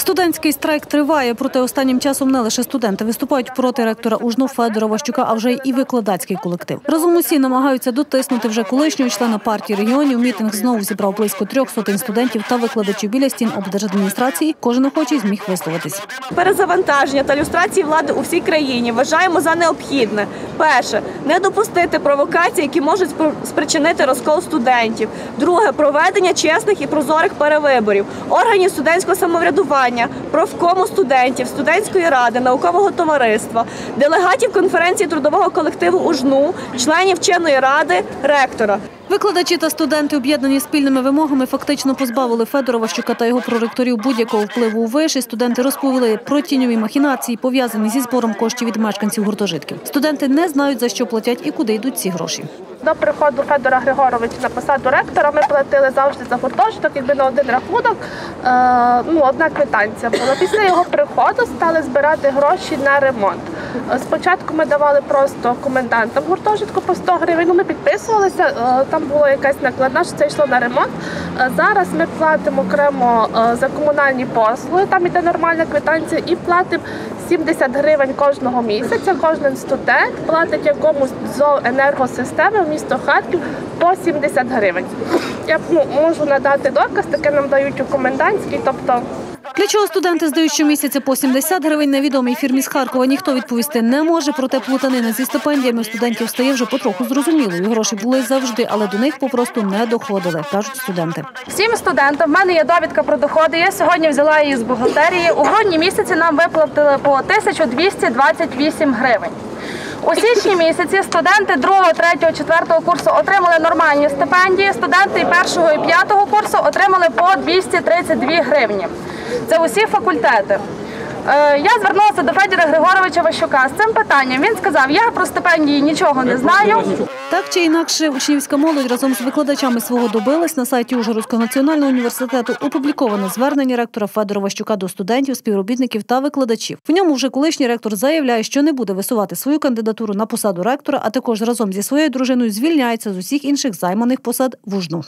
Студентський страйк триває, проте останнім часом не лише студенти виступають проти ректора УЖНУ Федора Ващука, а вже і викладацький колектив. Разом усі намагаються дотиснути вже колишнього члена партії регіонів. Мітинг знову зібрав близько трьох сотень студентів та викладачів біля стін облдержадміністрації. Кожен охочий зміг висловитись. перезавантаження та люстрації влади у всій країні вважаємо за необхідне. Перше не допустити провокацій, які можуть спр- спричинити розкол студентів. Друге проведення чесних і прозорих перевиборів, органів студентського самоврядування, профкому студентів, студентської ради, наукового товариства, делегатів конференції трудового колективу УЖНУ, членів вченої ради, ректора. Викладачі та студенти, об'єднані спільними вимогами, фактично позбавили Федора Ващука та його проректорів будь-якого впливу у виші. Студенти розповіли про тіньові махінації, пов'язані зі збором коштів від мешканців гуртожитків. Студенти не знають за що платять і куди йдуть ці гроші. До приходу Федора Григоровича на посаду ректора ми платили завжди за гуртожиток, якби на один рахунок. Е, ну, одна квитанція була. Після його приходу стали збирати гроші на ремонт. Е, Спочатку ми давали просто комендантам гуртожитку по 100 гривень. Ну, ми підписувалися, е, там була якась накладна, що це йшло на ремонт. Зараз ми платимо окремо за комунальні послуги, там іде нормальна квитанція, і платимо 70 гривень кожного місяця. Кожен студент платить якомусь з енергосистеми в місто Харків по 70 гривень. Я ну, можу надати доказ, таке нам дають у комендантській, тобто Для чого студенти здають щомісяця по 70 гривень невідомій фірмі з Харкова, ніхто відповісти не може. Проте плутанина зі стипендіями студентів стає вже потроху зрозумілою. Гроші були завжди, але до них попросту не доходили, кажуть студенти. Всім студентам в мене є довідка про доходи. Я сьогодні взяла її з бухгалтерії. У грудні місяці нам виплатили по 1228 гривень. У січні місяці студенти 2, 3, 4 курсу отримали нормальні стипендії. Студенти 1 і 5 курсу отримали по 232 гривні. Це усі факультети. Е, Я звернулася до Федора Григоровича Ващука з цим питанням. Він сказав, я про стипендії нічого не знаю. Так чи інакше, учнівська молодь разом з викладачами свого добилась на сайті Ужгородського національного університету опубліковано звернення ректора Федора Ващука до студентів, співробітників та викладачів. В ньому вже колишній ректор заявляє, що не буде висувати свою кандидатуру на посаду ректора, а також разом зі своєю дружиною звільняється з усіх інших займаних посад в УЖНУ.